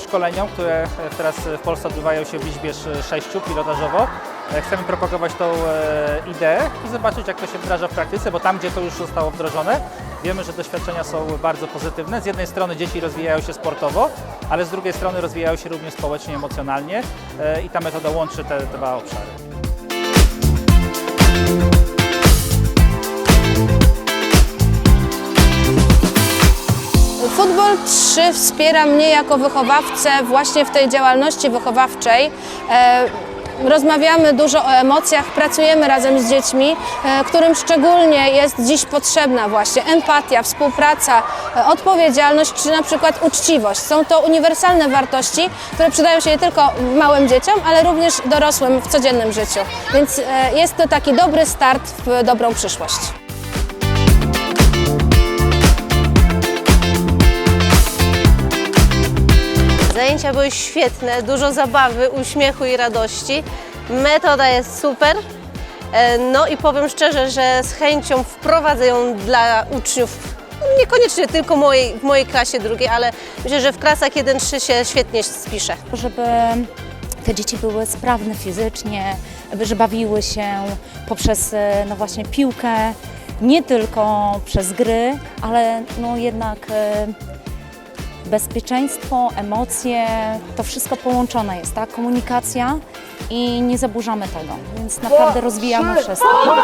szkoleniom, które teraz w Polsce odbywają się w liczbie sz- sześciu pilotażowo. E, Chcemy propagować tą e, ideę i zobaczyć, jak to się wdraża w praktyce, bo tam, gdzie to już zostało wdrożone, wiemy, że doświadczenia są bardzo pozytywne. Z jednej strony dzieci rozwijają się sportowo, ale z drugiej strony rozwijają się również społecznie, emocjonalnie e, i ta metoda łączy te dwa obszary. Futbol 3 wspiera mnie jako wychowawcę właśnie w tej działalności wychowawczej. E, Rozmawiamy dużo o emocjach, pracujemy razem z dziećmi, e, którym szczególnie jest dziś potrzebna właśnie empatia, współpraca, e, odpowiedzialność czy na przykład uczciwość. Są to uniwersalne wartości, które przydają się nie tylko małym dzieciom, ale również dorosłym w codziennym życiu. Więc jest to taki dobry start w dobrą przyszłość. Zajęcia były świetne, dużo zabawy, uśmiechu i radości. Metoda jest super. E, No i powiem szczerze, że z chęcią wprowadzę ją dla uczniów, niekoniecznie tylko mojej, w mojej klasie drugiej, ale myślę, że w klasach 1-3 się świetnie spisze. żeby te dzieci były sprawne fizycznie, że bawiły się poprzez e, no właśnie piłkę, nie tylko przez gry, ale no jednak e, bezpieczeństwo, emocje, to wszystko połączone jest, tak? Komunikacja i nie zaburzamy tego, więc naprawdę rozwijamy wszystko.